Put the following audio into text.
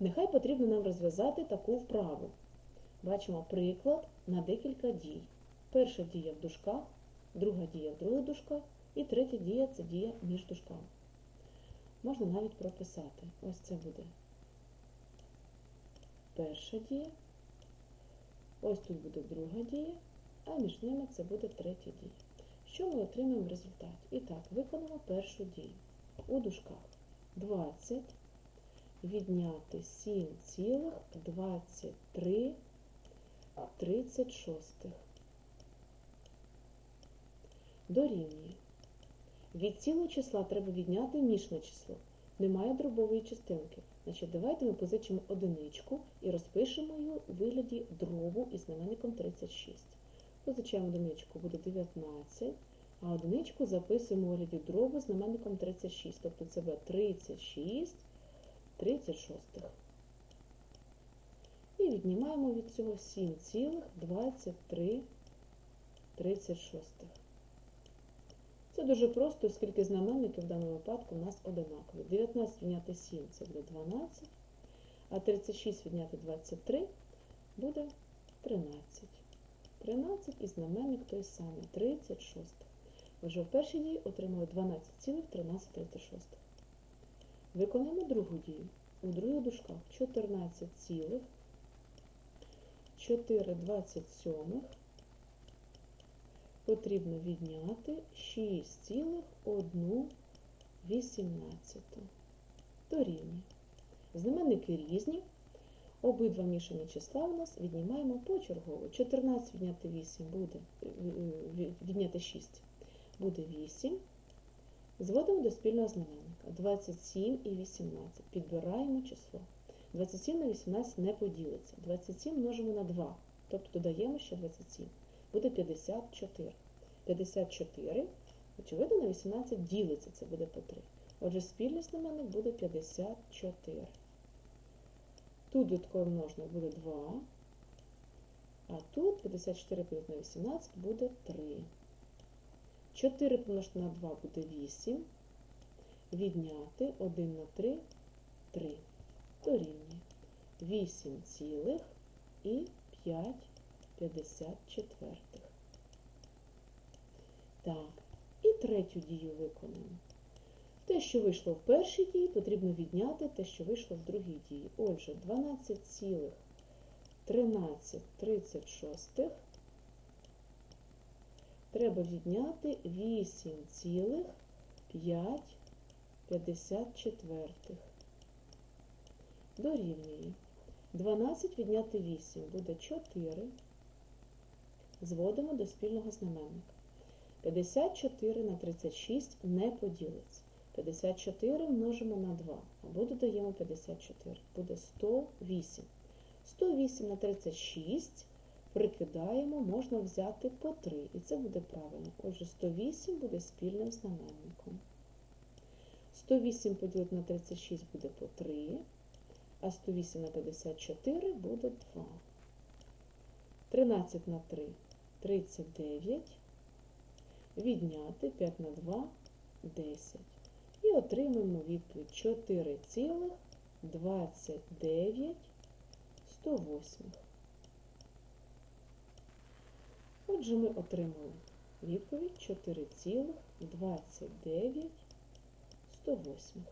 Нехай потрібно нам розв'язати таку вправу. Бачимо приклад на декілька дій. Перша дія в дужках, друга дія в других дужках і третя дія це дія між дужками. Можна навіть прописати. Ось це буде перша дія. Ось тут буде друга дія, а між ними це буде третя дія. Що ми отримаємо в результаті? І так, виконаємо першу дію. У дужках 20 відняти 7,23 36. Дорівнює. Від цілого числа треба відняти мішне число. Немає дробової частинки. Значить, давайте ми позичимо одиничку і розпишемо її у вигляді дробу із знаменником 36. Позичаємо одиничку, буде 19, а одиничку записуємо у вигляді дробу з знаменником 36. Тобто це буде 36 36. І віднімаємо від цього 7,23 36. Це дуже просто, оскільки знаменники в даному випадку у нас одинакові. 19 відняти 7 це буде 12, а 36 відняти 23 буде 13. 13 і знаменник той самий 36. Отже, в першій дії отримали 12,1336. Виконуємо другу дію. У других дужках 14 цілих 4 27 потрібно відняти 6,1 дорівнює. Знаменники різні. Обидва мішані числа у нас віднімаємо почергово. 14 відняти 8 буде, відняти 6 буде 8. Зводимо до спільного знаменника 27 і 18. Підбираємо число. 27 на 18 не поділиться. 27 множимо на 2, тобто додаємо ще 27. Буде 54. 54, очевидно, на 18 ділиться, це буде по 3. Отже, спільний знаменник буде 54. Тут додатково множник буде 2, а тут 54 поділити на 18 буде 3. 4 помножити на 2 буде 8. Відняти 1 на 3 3. Дорівнює 8 цілих і 5 54. Так, і третю дію виконуємо. Те, що вийшло в першій дії, потрібно відняти те, що вийшло в другій дії. Отже, 12 цілих 13 36 треба відняти 8 цілих 5 54. Дорівнює. 12 відняти 8 буде 4. Зводимо до спільного знаменника. 54 на 36 не поділиться. 54 множимо на 2, або додаємо 54, буде 108. 108 на 36 прикидаємо, можна взяти по 3, і це буде правильно. Отже, 108 буде спільним знаменником. 108 поділити на 36 буде по 3, а 108 на 54 буде 2. 13 на 3 39. Відняти 5 на 2 10. І отримаємо відповідь 4,29 108. Отже, ми отримали відповідь 4,29 108.